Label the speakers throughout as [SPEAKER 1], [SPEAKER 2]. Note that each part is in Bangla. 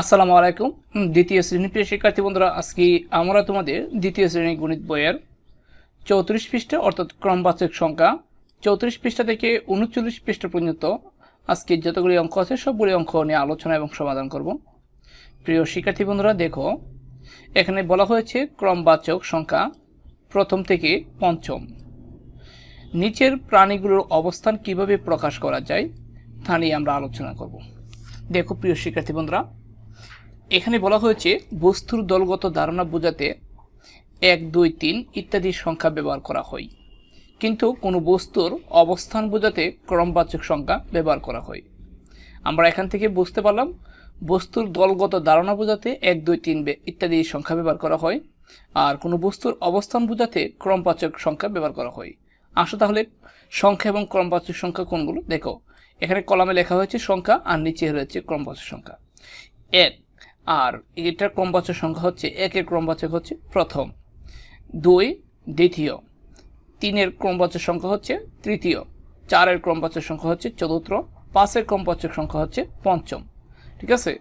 [SPEAKER 1] আসসালামু আলাইকুম। দ্বিতীয় শ্রেণি। প্রিয় শিক্ষার্থী বন্ধুরা, আজকে আমরা তোমাদের দ্বিতীয় শ্রেণি গণিত বইয়ের চৌত্রিশ পৃষ্ঠা, অর্থাৎ ক্রমবাচক সংখ্যা, চৌত্রিশ পৃষ্ঠা থেকে উনচল্লিশ পৃষ্ঠা পর্যন্ত আজকে যতগুলি অঙ্ক আছে, সবগুলি অঙ্ক নিয়ে আলোচনা এবং সমাধান করব। প্রিয় শিক্ষার্থী বন্ধুরা, দেখো, এখানে বলা হয়েছে ক্রমবাচক সংখ্যা প্রথম থেকে পঞ্চম। নিচের প্রাণীগুলোর অবস্থান কীভাবে প্রকাশ করা যায়, তা নিয়ে আমরা আলোচনা করব। দেখো, প্রিয় শিক্ষার্থী বন্ধুরা এখানে বলা হয়েছে, বস্তুর দলগত ধারণা বোঝাতে এক, দুই, তিন ইত্যাদি সংখ্যা ব্যবহার করা হয়। কিন্তু কোনো বস্তুর অবস্থান বোঝাতে ক্রমবাচক সংখ্যা ব্যবহার করা হয়। আমরা এখান থেকে বুঝতে পারলাম, বস্তুর দলগত ধারণা বোঝাতে এক, দুই, তিন ইত্যাদি সংখ্যা ব্যবহার করা হয়, আর কোনো বস্তুর অবস্থান বোঝাতে ক্রমবাচক সংখ্যা ব্যবহার করা হয়। আসো তাহলে, সংখ্যা এবং ক্রমবাচক সংখ্যা কোনগুলো? দেখো, এখানে কলামে লেখা হয়েছে সংখ্যা, আর নিচে রয়েছে ক্রমবাচক সংখ্যা। এক আর এটার ক্রমবাচক সংখ্যা হচ্ছে একের ক্রমবাচক হচ্ছে প্রথম। দুই, দ্বিতীয়। তিনের ক্রমবাচক সংখ্যা হচ্ছে তৃতীয়। চারের ক্রমবাচক সংখ্যা হচ্ছে চতুর্থ। পাঁচের ক্রমবাচক সংখ্যা হচ্ছে পঞ্চম। ঠিক আছে?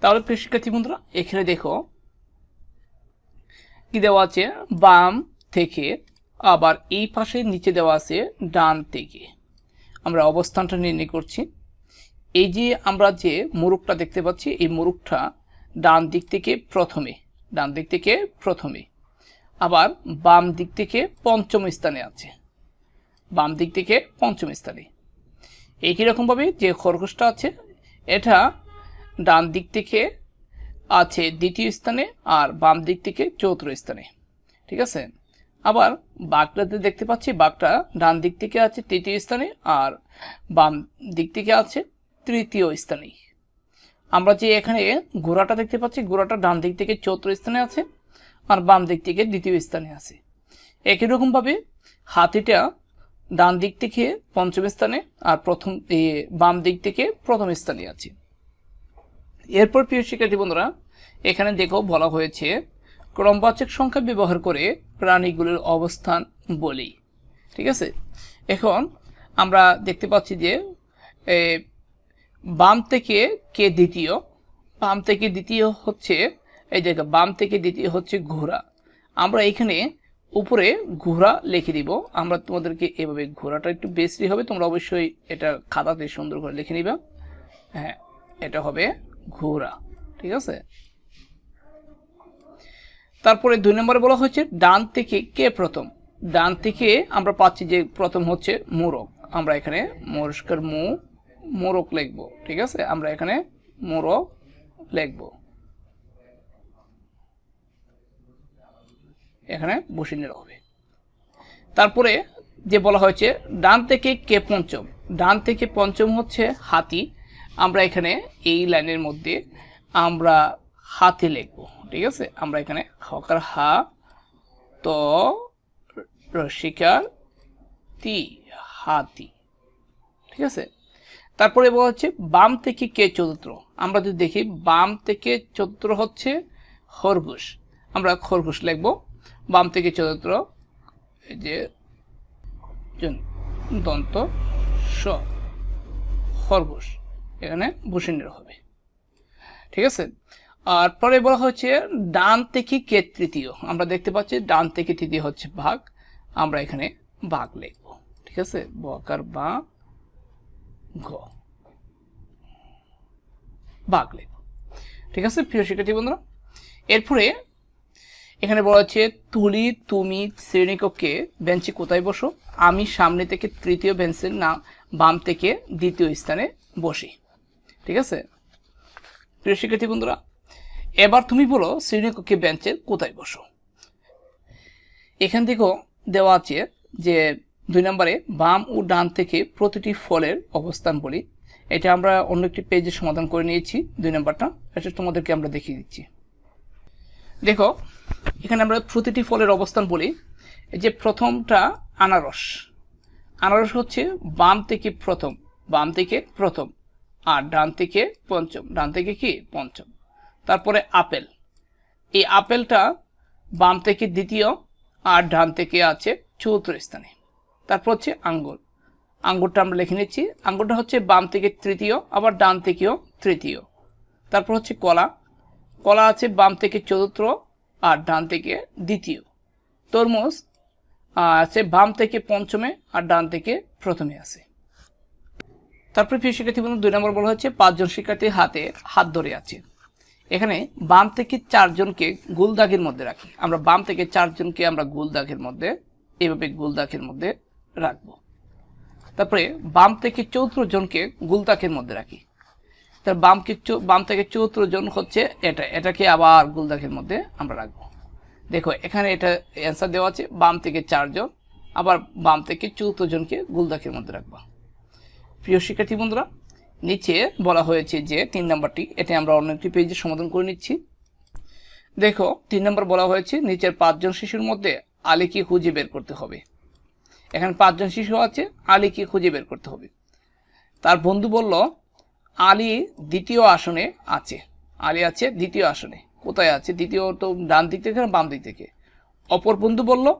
[SPEAKER 1] তাহলে শিক্ষার্থী বন্ধুরা, এখানে দেখো কি দেওয়া আছে? বাম থেকে আবার এই পাশে নিচে দেওয়া আছে ডান থেকে। আমরা অবস্থানটা নির্ণয় করছি। এই যে আমরা যে মোরগটা দেখতে পাচ্ছি, এই মোরগটা ডান দিক থেকে প্রথমে, ডান দিক থেকে প্রথমে। আবার বাম দিক থেকে পঞ্চম স্থানে আছে। বাম দিক থেকে পঞ্চম স্থানে। একই রকমভাবে যে খরগোশটা আছে, এটা ডান দিক থেকে আছে দ্বিতীয় স্থানে আর বাম দিক থেকে চতুর্থ স্থানে। ঠিক আছে? আবার বাঘটাতে দেখতে পাচ্ছি, বাঘটা ডান দিক থেকে আছে তৃতীয় স্থানে আর বাম দিক থেকে আছে তৃতীয় স্থানে আমরা যে এখানে ঘোড়াটা দেখতে পাচ্ছি ঘোড়াটা ডান দিক থেকে চতুর্থ স্থানে আছে আর বাম দিক থেকে দ্বিতীয় স্থানে আছে। একই রকমভাবে হাতিটা ডান দিক থেকে পঞ্চম স্থানে আর প্রথম বাম দিক থেকে প্রথম স্থানে আছে। এরপর প্রিয় শিক্ষার্থী বন্ধুরা, এখানে দেখো বলা হয়েছে, ক্রমবাচক সংখ্যা ব্যবহার করে প্রাণীগুলোর অবস্থান বলি। ঠিক আছে? এখন আমরা দেখতে পাচ্ছি যে বাম থেকে কে দ্বিতীয়? বাম থেকে দ্বিতীয় হচ্ছে, এই দেখো, বাম থেকে দ্বিতীয় হচ্ছে ঘোড়া। আমরা এখানে উপরে ঘোড়া লিখে দিব। আমরা তোমাদেরকে এভাবে ঘোড়াটা একটু বেশি হবে, তোমরা অবশ্যই এটা খাতাতে সুন্দর করে লিখে নিবা। হ্যাঁ এটা হবে ঘোড়া, ঠিক আছে? তারপরে দুই নম্বরে বলা হচ্ছে ডান থেকে কে প্রথম? ডান থেকে আমরা পাচ্ছি যে প্রথম হচ্ছে মোরগ। আমরা এখানে মরস্কার মু মোরগ লিখব, ঠিক আছে? আমরা এখানে মোরক লিখব। এখানে বসিয়ে হবে। তারপরে যে বলা হয়েছে, ডান থেকে কে পঞ্চম? ডান থেকে পঞ্চম হচ্ছে হাতি। আমরা এখানে এই লাইনের মধ্যে আমরা হাতি লিখব, ঠিক আছে? আমরা এখানে হকার হা, ত, রসিকার তি, হাতি, ঠিক আছে? তারপরে বলা হচ্ছে বাম থেকে কে চতুর্থ? আমরা যদি দেখি, বাম থেকে চতুর্থ হচ্ছে খরগোশ। আমরা খরগোশ লিখব। বাম থেকে চতুর্থ, এই যে দন্ত, স, খরগোশ। এখানে ভূষণের হবে। ঠিক আছে? আর পরে বলা হচ্ছে ডান থেকে কে তৃতীয়? আমরা দেখতে পাচ্ছি ডান থেকে তৃতীয় হচ্ছে ভাগ। আমরা এখানে বাঘ লিখব। ঠিক আছে? বকার বা ঘ। লিখব ঠিক আছে, প্রিয় শিক্ষার্থী বন্ধুরা? এরপরে এখানে বলা হচ্ছে, তুলি, তুমি শ্রেণীকক্ষে বেঞ্চে কোথায় বসো? আমি সামনে থেকে তৃতীয় বেঞ্চের না, বাম থেকে দ্বিতীয় স্থানে বসি। ঠিক আছে? প্রিয় শিক্ষার্থী বন্ধুরা, এবার তুমি বলো শ্রেণীকক্ষে বেঞ্চের কোথায় বসো? এখান থেকেও দেওয়া আছে যে দুই নম্বরে, বাম ও ডান থেকে প্রতিটি ফলের অবস্থান বলি। এটা আমরা অন্য একটি পেজে সমাধান করে নিয়েছি, দুই নম্বরটা। এটা তোমাদেরকে আমরা দেখিয়ে দিচ্ছি। দেখো, এখানে আমরা প্রতিটি ফলের অবস্থান বলি। এই যে প্রথমটা আনারস। আনারস হচ্ছে বাম থেকে প্রথম, বাম থেকে প্রথম, আর ডান থেকে পঞ্চম। ডান থেকে কি? পঞ্চম। তারপরে আপেল। এই আপেলটা বাম থেকে দ্বিতীয়, আর ডান থেকে আছে চতুর্থ স্থানে। তারপর হচ্ছে আঙ্গুর আঙ্গুরটা আমরা লিখে নিচ্ছি। আঙ্গুরটা হচ্ছে বাম থেকে তৃতীয়, আবার ডান থেকেও তৃতীয়। তারপর হচ্ছে কলা। কলা আছে বাম থেকে চতুর্থ, আর ডান থেকে দ্বিতীয়। তরমুজ আছে বাম থেকে পঞ্চমে, আর ডান থেকে প্রথমে আছে। তারপরে প্রিয় শিক্ষার্থী বন্ধু, দুই নম্বর বলা হচ্ছে পাঁচজন শিক্ষার্থীর হাতে হাত ধরে আছে। এখানে বাম থেকে চারজনকে গোল দাগের মধ্যে রাখি। আমরা বাম থেকে চারজনকে আমরা গোল দাগের মধ্যে এইভাবে গোল দাগের মধ্যে রাখব। তারপরে বাম থেকে চৌত্র জনকে গোল দাগের মধ্যে রাখি। তার বামকে বাম থেকে চৌত্র জন হচ্ছে এটা। এটাকে আবার গোল দাগের মধ্যে আমরা রাখব। দেখো, এখানে এটা অ্যান্সার দেওয়া আছে, বাম থেকে চারজন আবার বাম থেকে চৌত্র জনকে গোল দাগের মধ্যে রাখব। প্রিয় শিক্ষার্থী বন্ধুরা, নিচে বলা হয়েছে যে তিন নম্বরটি এটা আমরা অন্য একটি পেজে সমাধান করে নিচ্ছি। দেখো, তিন নম্বর বলা হয়েছে, নিচের পাঁচজন শিশুর মধ্যে আলীকে খুঁজে বের করতে হবে। এখানে পাঁচজন শিশু আছে, আলীকে খুঁজে বের করতে হবে। তার বন্ধু বলল, আলী দ্বিতীয় আসনে আছে। আলী আছে দ্বিতীয় আসনে। কোথায় আছে? দ্বিতীয় তো ডান দিক থেকে বাম দিক থেকে? অপর বন্ধু বলল,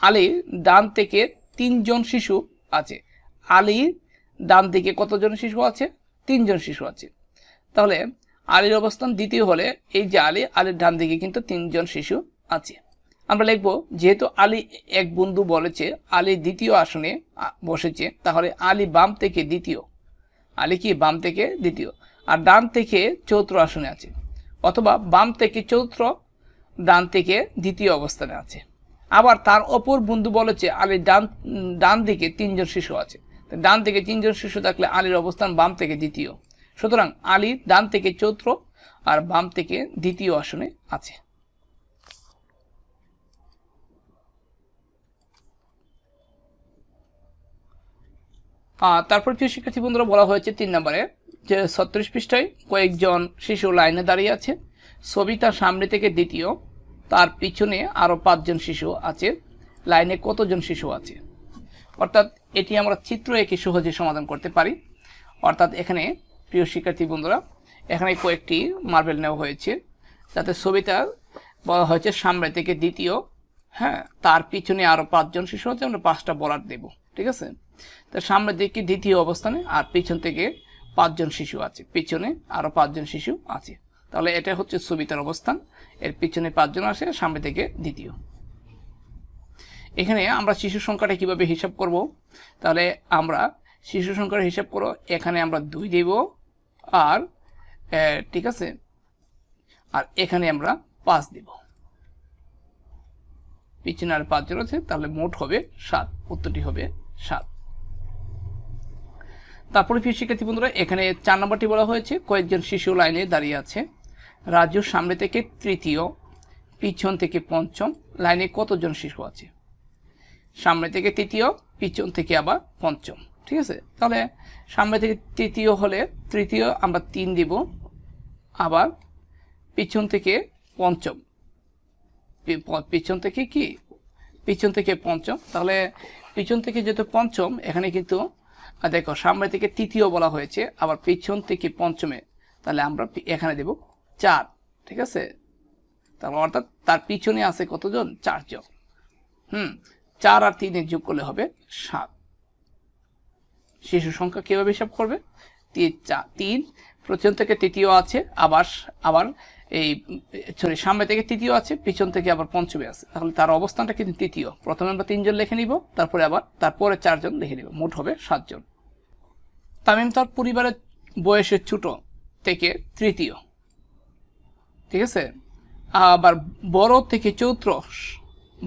[SPEAKER 1] আলী ডান থেকে তিনজন শিশু আছে। আলী ডান দিকে কতজন শিশু আছে? তিনজন শিশু আছে। তাহলে আলীর অবস্থান দ্বিতীয় হলে এই যে আলী, আলীর ডান দিকে কিন্তু তিনজন শিশু আছে। আমরা লিখব, যেহেতু আলী এক বন্ধু বলেছে, আলী দ্বিতীয় আসনে বসেছে, তাহলে আলী বাম থেকে দ্বিতীয়। আলী কি বাম থেকে দ্বিতীয়? আর ডান থেকে চৌত্র আসনে আছে। অথবা বাম থেকে চৌত্র, ডান থেকে দ্বিতীয় অবস্থানে আছে। আবার তার অপর বন্ধু বলেছে আলীর ডান ডান দিকে তিনজন শিশু আছে। ডান থেকে তিনজন শিশু থাকলে আলীর অবস্থান বাম থেকে দ্বিতীয়। সুতরাং আলী ডান থেকে চৌত্র আর বাম থেকে দ্বিতীয় আসনে আছে। তারপর প্রিয় শিক্ষার্থী বন্ধুরা, বলা হয়েছে তিন নম্বরে যে ছত্রিশ পৃষ্ঠায় কয়েকজন শিশু লাইনে দাঁড়িয়ে আছে। ছবি তার সামনে থেকে দ্বিতীয়। তার পিছনে আরও পাঁচজন শিশু আছে। লাইনে কতজন শিশু আছে? অর্থাৎ এটি আমরা চিত্র এঁকে সহজে সমাধান করতে পারি। অর্থাৎ এখানে, প্রিয় শিক্ষার্থী বন্ধুরা, এখানে কয়েকটি মার্বেল নেওয়া হয়েছে। যাতে ছবিটা বলা হয়েছে সামনে থেকে দ্বিতীয়। হ্যাঁ তার পিছনে আরও পাঁচজন শিশু আছে, আমরা পাঁচটা বলার দেব। ঠিক আছে? তো সামনের দিকে দ্বিতীয় অবস্থানে? আর পিছন থেকে পাঁচজন শিশু আছে। পিছনে আরও পাঁচজন শিশু আছে। তাহলে এটা হচ্ছে সুবিতার অবস্থান। এর পিছনে পাঁচজন আসে সামনে থেকে দ্বিতীয়। এখানে আমরা শিশু সংখ্যাটা কীভাবে হিসাব করব? তাহলে আমরা শিশু সংখ্যার হিসাব করো, এখানে আমরা দুই দেব, আর ঠিক আছে? আর এখানে আমরা পাঁচ দেব। পিছনে আর পাঁচজন আছে, তাহলে মোট হবে সাত, উত্তরটি হবে সাত। তারপরে প্রিয় শিক্ষার্থী বন্ধুরা, এখানে চার নম্বরটি বলা হয়েছে, কয়েকজন শিশু লাইনে দাঁড়িয়ে আছে। রাজুর সামনে থেকে তৃতীয়, পিছন থেকে পঞ্চম, লাইনে কতজন শিশু আছে? সামনে থেকে তৃতীয়, পিছন থেকে আবার পঞ্চম, ঠিক আছে? তাহলে সামনে থেকে তৃতীয় হলে তৃতীয় আমরা তিন দিব, আবার পিছন থেকে পঞ্চম। পিছন থেকে কি? পিছন থেকে পঞ্চম, তাহলে পিছন থেকে যেহেতু পঞ্চম, এখানে কিন্তু আহ, দেখো সামনে থেকে তৃতীয় বলা হয়েছে আবার পিছন থেকে পঞ্চমে তাহলে আমরা এখানে দেব চার ঠিক আছে? তারপর অর্থাৎ তার পিছনে আছে কতজন? চারজন। হুম চার আর তিনের যোগ করলে হবে সাত। শিশু সংখ্যা কীভাবে হিসাব করবে? তিন চা তিন প্রথম থেকে তৃতীয় আছে আবার আবার এই সরি সামনে থেকে তৃতীয় আছে পিছন থেকে আবার পঞ্চমে আছে। তাহলে তার অবস্থানটা কিন্তু তৃতীয়। প্রথমে আমরা তিনজন লিখে নিব তারপরে আবার তারপরে চারজন লিখে নিব। মোট হবে সাতজন। তামিম তার পরিবারের বয়সের ছোট থেকে তৃতীয়। ঠিক আছে? আবার বড় থেকে চৌত্র,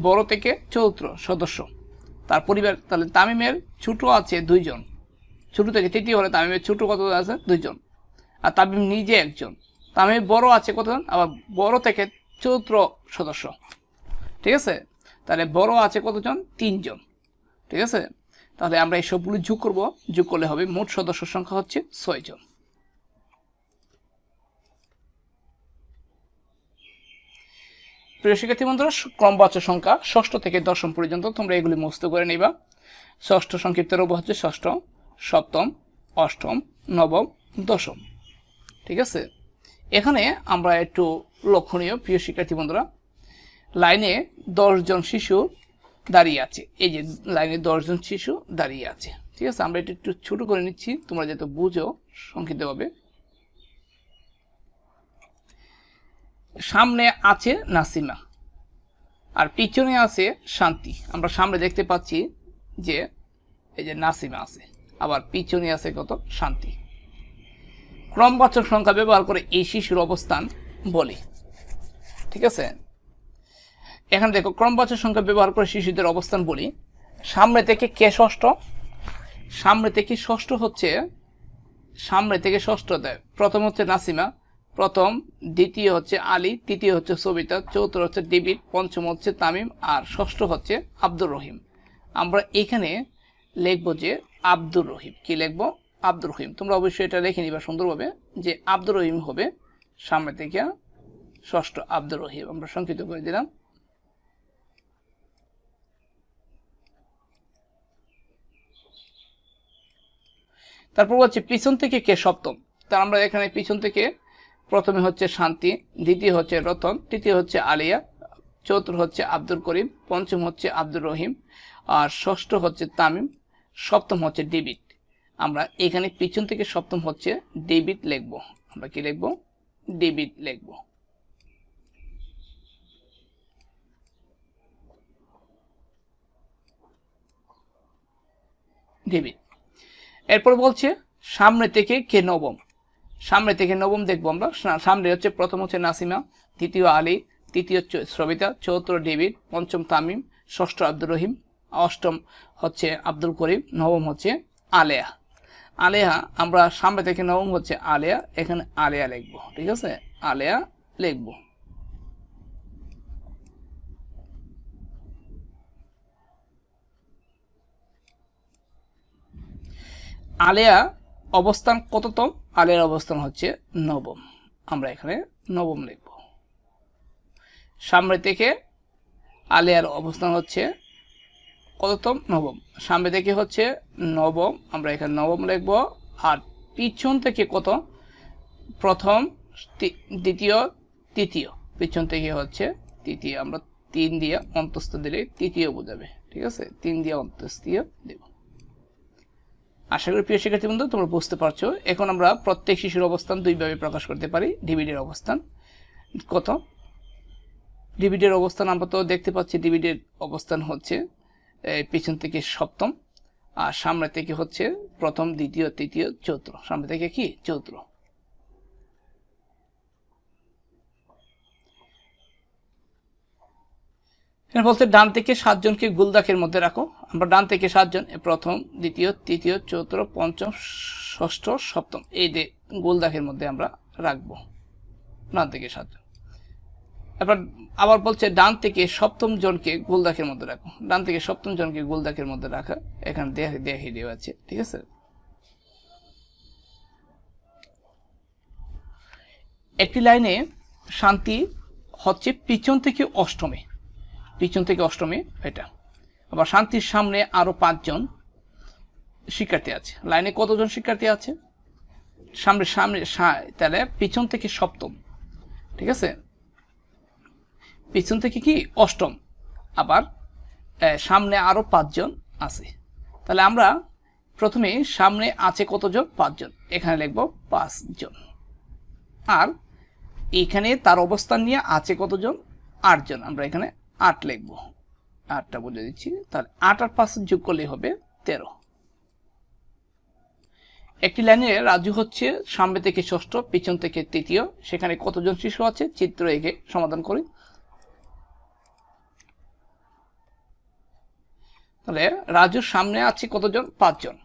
[SPEAKER 1] বড় থেকে চৌত্র সদস্য। তার পরিবার, তাহলে তামিমের ছোট আছে দুইজন। ছোট থেকে তৃতীয় হলে তামিমের ছোট কত আছে? দুইজন। আর তামিম নিজে একজন। তামিম বড় আছে কতজন? আবার বড় থেকে চৌত্র সদস্য। ঠিক আছে? তাহলে বড় আছে কতজন? তিনজন। ঠিক আছে? তাহলে আমরা এই সবগুলো যোগ করব। যোগ করলে হবে মোট সদস্য সংখ্যা হচ্ছে ছয়জন প্রিয় শিক্ষার্থী বন্ধুরা ক্রমবাচক সংখ্যা ষষ্ঠ থেকে দশম পর্যন্ত তোমরা এগুলি মুস্ত করে নিবা। ষষ্ঠ সংক্ষিপ্ত রূপ হচ্ছে ষষ্ঠ, সপ্তম, অষ্টম, নবম, দশম। ঠিক আছে? এখানে আমরা একটু লক্ষণীয় প্রিয় শিক্ষার্থী বন্ধুরা, লাইনে দশজন শিশু দাঁড়িয়ে আছে। এই যে লাইনে দশজন শিশু দাঁড়িয়ে আছে। ঠিক আছে? আমরা এটা একটু ছোট করে নিচ্ছি। তোমরা যাতে বুঝো সংক্ষিপ্তভাবে সামনে আছে নাসিমা। আর পিছনে আছে শান্তি। আমরা সামনে দেখতে পাচ্ছি যে এই যে নাসিমা আছে। আবার পিছনে আছে কত? শান্তি। ক্রমবাচক সংখ্যা ব্যবহার করে এই শিশুর অবস্থান বলি। ঠিক আছে? এখানে দেখো ক্রমবাচক সংখ্যা ব্যবহার করে শিশুদের অবস্থান বলি। সামনে থেকে কে ষষ্ঠ? সামনে থেকে ষষ্ঠ হচ্ছে, সামনে থেকে ষষ্ঠ দেয়। প্রথম হচ্ছে নাসিমা, প্রথম, দ্বিতীয় হচ্ছে আলী, তৃতীয় হচ্ছে সবিতা, চতুর্থ হচ্ছে ডেভিড, পঞ্চম হচ্ছে তামিম, আর ষষ্ঠ হচ্ছে আব্দুর রহিম। আমরা এখানে লিখব যে আব্দুর রহিম। কি লিখব? আব্দুর রহিম। তোমরা অবশ্যই এটা লিখে নিবা সুন্দরভাবে যে আব্দুর রহিম হবে সামনে থেকে ষষ্ঠ আব্দুর রহিম। আমরা সংক্ষিপ্ত করে দিলাম। তারপর হচ্ছে পিছন থেকে কে সপ্তম? তার আমরা এখানে পিছন থেকে প্রথমে হচ্ছে শান্তি, দ্বিতীয় হচ্ছে রতন, তৃতীয় হচ্ছে আলিয়া, চতুর্থ হচ্ছে আব্দুল করিম, পঞ্চম হচ্ছে আব্দুর রহিম, আর ষষ্ঠ হচ্ছে তামিম, সপ্তম হচ্ছে ডেবিট আমরা এখানে পিছন থেকে সপ্তম হচ্ছে ডেবিট লিখব। আমরা কি লিখব? ডেবিট লিখব। ডেবিট এরপর বলছে, সামনে থেকে কে নবম? সামনে থেকে নবম দেখব আমরা। সামনে হচ্ছে প্রথম হচ্ছে নাসিমা তৃতীয় আলী, তৃতীয় সবিতা চৌত্র ডেভিড, পঞ্চম তামিম, ষষ্ঠ আব্দুর রহিম, অষ্টম হচ্ছে আব্দুল করিম, নবম হচ্ছে আলেয়া। আলেয়া, আমরা সামনে থেকে নবম হচ্ছে আলেয়া, এখানে আলেয়া লিখব, ঠিক আছে? আলেয়া লিখব। আলেয়া অবস্থান কততম? আলের অবস্থান হচ্ছে নবম। আমরা এখানে নবম লিখব। সামনে থেকে আলেয়ার অবস্থান হচ্ছে কততম? নবম। সামনে থেকে হচ্ছে নবম। আমরা এখানে নবম লিখব। আর পিছন থেকে কত? প্রথম দ্বিতীয়, তৃতীয়। পিছন থেকে হচ্ছে তৃতীয়। আমরা তিন দিয়ে অন্তস্থ দিলে তৃতীয় বোঝাবে। ঠিক আছে? তিন দিয়ে অন্তস্থীয় দেব। আশা করি প্রিয় শিক্ষার্থী বন্ধু, তোমরা বুঝতে পারছ। এখন আমরা প্রত্যেক শিশুর অবস্থান দুইভাবে প্রকাশ করতে পারি। ডিভিডের অবস্থান কত? ডিভিডের অবস্থান আমরা তো দেখতে পাচ্ছি। ডিভিডের অবস্থান হচ্ছে পিছন থেকে সপ্তম, আর সামনে থেকে হচ্ছে প্রথম, দ্বিতীয়, তৃতীয় চৌত্র সামনে থেকে কি? চৌত্র এখানে বলতে ডান থেকে সাতজনকে গুলদাকের মধ্যে রাখো। আমরা ডান থেকে সাতজন প্রথম, দ্বিতীয়, তৃতীয়, চতুর্থ, পঞ্চম, ষষ্ঠ, সপ্তম, এই যে গোলদাকের মধ্যে আমরা রাখব, ডান থেকে সাতজন। এবার আবার বলছে, ডান থেকে সপ্তম জনকে গোলদাকের মধ্যে রাখো। ডান থেকে সপ্তম জনকে গোলদাকের মধ্যে রাখা, এখানে দেখে দেখে দেওয়া আছে, ঠিক আছে? একটি লাইনে শান্তি হচ্ছে পিছন থেকে অষ্টমে। পিছন থেকে অষ্টমে, এটা। আবার শান্তির সামনে আরও পাঁচজন শিক্ষার্থী আছে। লাইনে কতজন শিক্ষার্থী আছে? সামনে সামনে তাহলে পিছন থেকে সপ্তম, ঠিক আছে? পিছন থেকে কি? অষ্টম। আবার সামনে আরও পাঁচজন আছে। তাহলে আমরা প্রথমে সামনে আছে কতজন? পাঁচজন। এখানে লিখব পাঁচজন। আর এখানে তার অবস্থান নিয়ে আছে কতজন? আটজন। আমরা এখানে আট লিখব। আটটা বলে দিচ্ছি, তাহলে আট আর পাঁচ যোগ করলে হবে তেরো। একটি লাইনে রাজু হচ্ছে সামনে থেকে ষষ্ঠ, পিছন থেকে তৃতীয়। সেখানে কতজন শিশু আছে? চিত্র এঁকে সমাধান করি। তাহলে রাজুর সামনে আছে কতজন? পাঁচজন।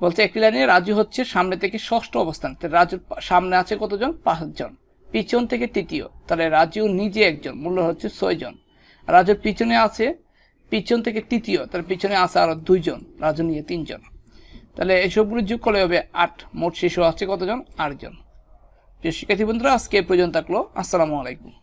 [SPEAKER 1] বলছে একটি লাইনে রাজু হচ্ছে সামনে থেকে ষষ্ঠ অবস্থান। রাজুর সামনে আছে কতজন? পাঁচজন। পিছন থেকে তৃতীয়। তাহলে রাজু নিজে একজন মূল্য হচ্ছে ছয়জন। রাজুর পিছনে আছে, পিছন থেকে তৃতীয়, তার পিছনে আছে আরও দুইজন, রাজু নিয়ে তিনজন। তাহলে এসবগুলো যোগ করলে হবে আট, মোট শিশু আছে কতজন? আটজন। প্রিয় শিক্ষার্থী বন্ধুরা, আজকে পর্যন্ত থাকল। আসসালামু আলাইকুম।